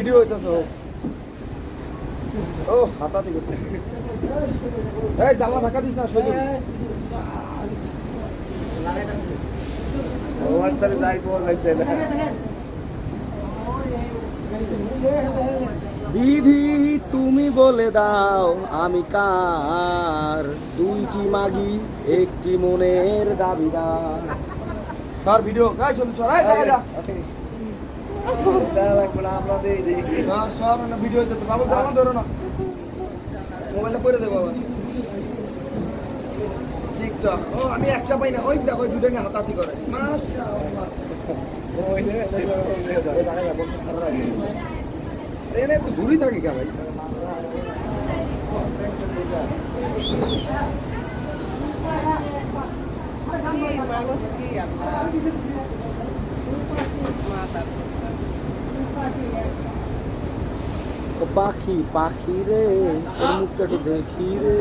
Video হইতেছে ও। হাতা থেকে এই জানলা ধাক্কা দিস না সজল না বিধি তুমি বলে দাও আমি কার? দুইটি মাগি একটি মনের দাবিদার। Sir video. গাই চলুন স্যার ভিডিও চলছে বাবু, দাও, ধরো না। মোবাইলটা পরে দেবো বাবা টিকটক। ও, আমি একটা পাই না। ওই দুটো নিয়ে হাতাহাতি করে। তো দূরই থাকে কে পাখি পাখি রে মুখটা একটু দেখি রে।